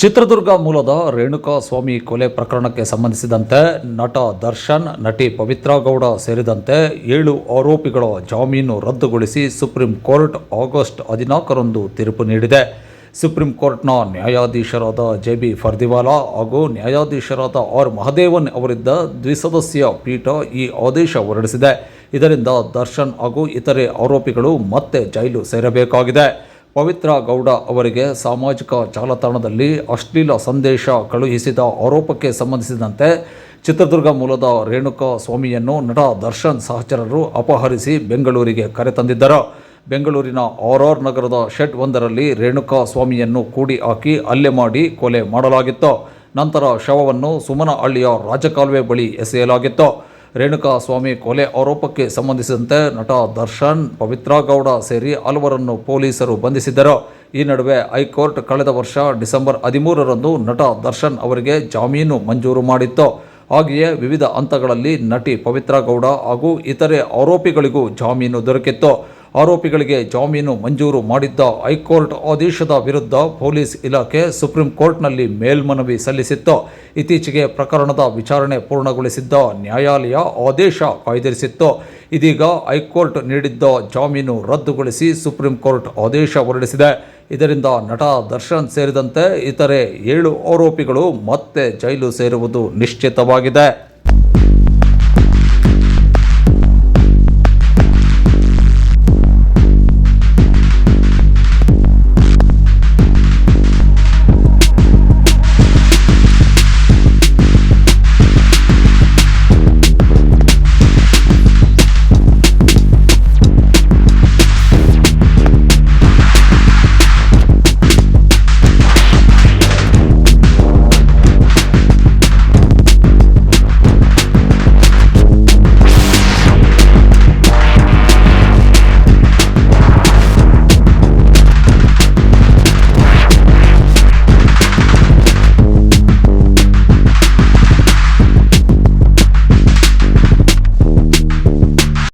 ಚಿತ್ರದುರ್ಗ ಮೂಲದ ರೇಣುಕಾ ಸ್ವಾಮಿ ಕೊಲೆ ಪ್ರಕರಣಕ್ಕೆ ಸಂಬಂಧಿಸಿದಂತೆ ನಟ ದರ್ಶನ್, ನಟಿ ಪವಿತ್ರ ಗೌಡ ಸೇರಿದಂತೆ ಏಳು ಆರೋಪಿಗಳ ಜಾಮೀನು ರದ್ದುಗೊಳಿಸಿ ಸುಪ್ರೀಂ ಕೋರ್ಟ್ ಆಗಸ್ಟ್ ಹದಿನಾಲ್ಕರಂದು ತೀರ್ಪು ನೀಡಿದೆ. ಸುಪ್ರೀಂ ಕೋರ್ಟ್ನ ನ್ಯಾಯಾಧೀಶರಾದ ಜೆ ಬಿ ಫರ್ದಿವಾಲಾ ಹಾಗೂ ನ್ಯಾಯಾಧೀಶರಾದ ಆರ್ ಮಹದೇವನ್ ಅವರಿದ್ದ ದ್ವಿಸದಸ್ಯ ಪೀಠ ಈ ಆದೇಶ ಹೊರಡಿಸಿದೆ. ಇದರಿಂದ ದರ್ಶನ್ ಹಾಗೂ ಇತರೆ ಆರೋಪಿಗಳು ಮತ್ತೆ ಜೈಲು ಸೇರಬೇಕಾಗಿದೆ. ಪವಿತ್ರ ಗೌಡ ಅವರಿಗೆ ಸಾಮಾಜಿಕ ಜಾಲತಾಣದಲ್ಲಿ ಅಶ್ಲೀಲ ಸಂದೇಶ ಕಳುಹಿಸಿದ ಆರೋಪಕ್ಕೆ ಸಂಬಂಧಿಸಿದಂತೆ ಚಿತ್ರದುರ್ಗ ಮೂಲದ ರೇಣುಕಾ ಸ್ವಾಮಿಯನ್ನು ನಟ ದರ್ಶನ್ ಸಹಚರರು ಅಪಹರಿಸಿ ಬೆಂಗಳೂರಿಗೆ ಕರೆತಂದಿದ್ದರು ಬೆಂಗಳೂರಿನ ಆರ್ ಆರ್ ನಗರದ ಶೆಡ್ ಒಂದರಲ್ಲಿ ರೇಣುಕಾ ಸ್ವಾಮಿಯನ್ನು ಕೂಡಿ ಹಾಕಿ ಹಲ್ಲೆ ಮಾಡಿ ಕೊಲೆ ಮಾಡಲಾಗಿತ್ತು. ನಂತರ ಶವವನ್ನು ಸುಮನಹಳ್ಳಿಯ ರಾಜಕಾಲುವೆ ಬಳಿ ಎಸೆಯಲಾಗಿತ್ತು. ರೇಣುಕಾ ಸ್ವಾಮಿ ಕೊಲೆ ಆರೋಪಕ್ಕೆ ಸಂಬಂಧಿಸಿದಂತೆ ನಟ ದರ್ಶನ್, ಪವಿತ್ರ ಗೌಡ ಸೇರಿ ಹಲವರನ್ನು ಪೊಲೀಸರು ಬಂಧಿಸಿದ್ದರು. ಈ ನಡುವೆ ಹೈಕೋರ್ಟ್ ಕಳೆದ ವರ್ಷ ಡಿಸೆಂಬರ್ ಹದಿಮೂರರಂದು ನಟ ದರ್ಶನ್ ಅವರಿಗೆ ಜಾಮೀನು ಮಂಜೂರು ಮಾಡಿತ್ತು. ಹಾಗೆಯೇ ವಿವಿಧ ಹಂತಗಳಲ್ಲಿ ನಟಿ ಪವಿತ್ರ ಗೌಡ ಹಾಗೂ ಇತರೆ ಆರೋಪಿಗಳಿಗೂ ಜಾಮೀನು ದೊರಕಿತ್ತು. ಆರೋಪಿಗಳಿಗೆ ಜಾಮೀನು ಮಂಜೂರು ಮಾಡಿದ್ದ ಹೈಕೋರ್ಟ್ ಆದೇಶದ ವಿರುದ್ಧ ಪೊಲೀಸ್ ಇಲಾಖೆ ಸುಪ್ರೀಂ ಕೋರ್ಟ್ನಲ್ಲಿ ಮೇಲ್ಮನವಿ ಸಲ್ಲಿಸಿತ್ತು. ಇತ್ತೀಚೆಗೆ ಪ್ರಕರಣದ ವಿಚಾರಣೆ ಪೂರ್ಣಗೊಳಿಸಿದ್ದ ನ್ಯಾಯಾಲಯ ಆದೇಶ ಕಾಯ್ದಿರಿಸಿತ್ತು. ಇದೀಗ ಹೈಕೋರ್ಟ್ ನೀಡಿದ್ದ ಜಾಮೀನು ರದ್ದುಗೊಳಿಸಿ ಸುಪ್ರೀಂ ಕೋರ್ಟ್ ಆದೇಶ ಹೊರಡಿಸಿದೆ. ಇದರಿಂದ ನಟ ದರ್ಶನ್ ಸೇರಿದಂತೆ ಇತರೆ ಏಳು ಆರೋಪಿಗಳು ಮತ್ತೆ ಜೈಲು ಸೇರುವುದು ನಿಶ್ಚಿತವಾಗಿದೆ.